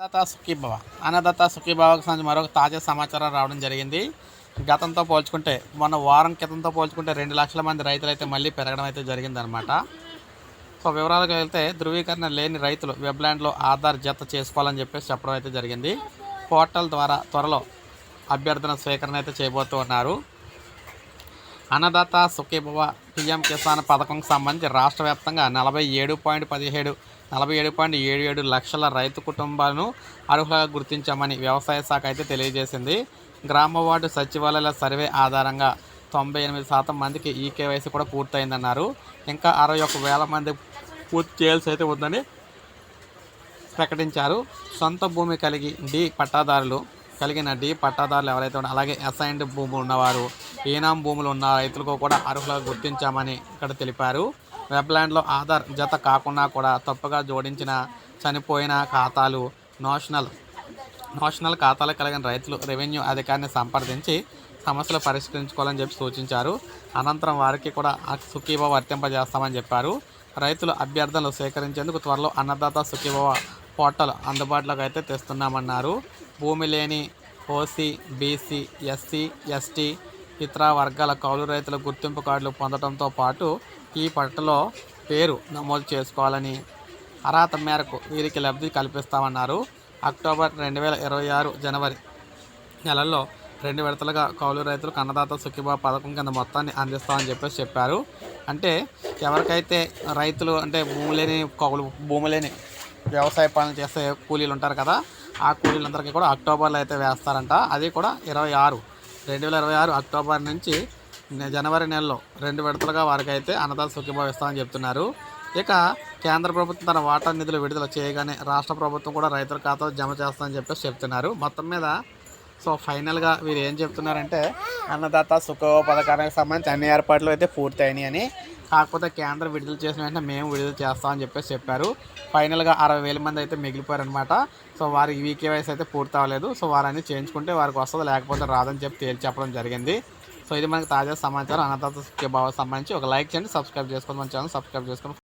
అన్నదాత సుఖీభవ. అన్నదాత సుఖీభవకు సంబంధించి మరొక తాజా సమాచారం రావడం జరిగింది. గతంతో పోల్చుకుంటే మొన్న వారం క్రితంతో పోల్చుకుంటే రెండు లక్షల మంది రైతులు అయితే మళ్ళీ పెరగడం అయితే జరిగిందనమాట సో వివరాలకు వెళ్తే ధృవీకరణ లేని రైతులు వెబ్లాండ్లో ఆధార్ జత చేసుకోవాలని చెప్పేసి చెప్పడం అయితే జరిగింది. పోర్టల్ ద్వారా త్వరలో అభ్యర్థన స్వీకరణ అయితే చేయబోతూ ఉన్నారు. అన్నదాత సుఖీభవ పిఎం కిసాన్ పథకంకి సంబంధించి రాష్ట్ర వ్యాప్తంగా నలభై ఏడు పాయింట్ పదిహేడు నలభై ఏడు పాయింట్ ఏడు ఏడు లక్షల రైతు కుటుంబాలను అర్హులుగా గుర్తించామని వ్యవసాయ శాఖ అయితే తెలియజేసింది. గ్రామ వార్డు సచివాలయాల సర్వే ఆధారంగా తొంభై ఎనిమిది శాతం మందికి ఈ కేవైసీ కూడా పూర్తయిందన్నారు. ఇంకా అరవై ఒక వేల మంది పూర్తి చేయాల్సి అయితే ఉందని ప్రకటించారు. సొంత భూమి కలిగి డి పట్టాదారులు కలిగిన డి పట్టాదారులు ఎవరైతే ఉన్నారో అలాగే అసైన్డ్ భూములు ఉన్నవారు ఈనాం భూములు ఉన్న రైతులకు కూడా అర్హులుగా గుర్తించామని ఇక్కడ తెలిపారు. వెబ్లాండ్లో ఆధార్ జత కాకుండా కూడా తప్పుగా జోడించిన చనిపోయిన ఖాతాలు నోషనల్ నోషనల్ ఖాతాలు కలిగిన రైతులు రెవెన్యూ అధికారిని సంప్రదించి సమస్యలు పరిష్కరించుకోవాలని చెప్పి సూచించారు. అనంతరం వారికి కూడా సుఖీభవ వర్తింపజేస్తామని చెప్పారు. రైతులు అభ్యర్థనలు సేకరించేందుకు త్వరలో అన్నదాత సుఖీభవ పోర్టల్ అందుబాటులోకి అయితే తెస్తున్నామన్నారు. భూమి లేని ఓసీ బీసీ ఎస్సీ ఎస్టీ ఇతర వర్గాల కౌలు రైతుల గుర్తింపు కార్డులు పొందడంతో పాటు ఈ పట్టలో పేరు నమోదు చేసుకోవాలని అర్హత మేరకు వీరికి లబ్ధి కల్పిస్తామన్నారు. అక్టోబర్ రెండు వేల ఇరవై ఆరు జనవరి నెలల్లో రెండు విడతలుగా కౌలు రైతులు అన్నదాత సుఖీభావ పథకం కింద మొత్తాన్ని అందిస్తామని చెప్పేసి చెప్పారు. అంటే ఎవరికైతే రైతులు అంటే భూమి లేని కౌలు భూమి లేని వ్యవసాయ పనులు చేసే కూలీలు ఉంటారు కదా ఆ కూలీలందరికీ కూడా అక్టోబర్లో అయితే వేస్తారంట. అది కూడా ఇరవై ఆరు రెండు వేల ఇరవై ఆరు అక్టోబర్ నుంచి జనవరి నెలలో రెండు విడతలుగా వారికి అయితే అన్నదాత సుఖీభవిస్తామని చెప్తున్నారు. ఇక కేంద్ర ప్రభుత్వం తన వాటా నిధులు విడుదల చేయగానే రాష్ట్ర ప్రభుత్వం కూడా రైతుల ఖాతాలో జమ చేస్తామని చెప్పేసి చెప్తున్నారు. మొత్తం మీద సో ఫైనల్గా వీరు ఏం చెప్తున్నారంటే అన్నదాత సుఖ పథకానికి సంబంధించి అన్ని ఏర్పాట్లు అయితే పూర్తయినాయి అని. కాకపోతే కేంద్రం విడుదల చేసిన వెంటనే మేము విడుదల చేస్తామని చెప్పేసి చెప్పారు. ఫైనల్గా అరవై వేల మంది అయితే మిగిలిపోయారనమాట సో వారి వీకేవైస్ అయితే పూర్తి అవ్వలేదు. సో వారన్నీ చేయించుకుంటే వారికి వస్తుంది లేకపోతే రాదని చెప్పి తేల్చి చెప్పడం జరిగింది. సో ఇది మనకు తాజా సమాచారం. అన్నదాత సుఖ సంబంధించి ఒక లైక్ చేయండి సబ్స్క్రైబ్ చేసుకోండి మన ఛానల్ సబ్స్క్రైబ్ చేసుకోండి.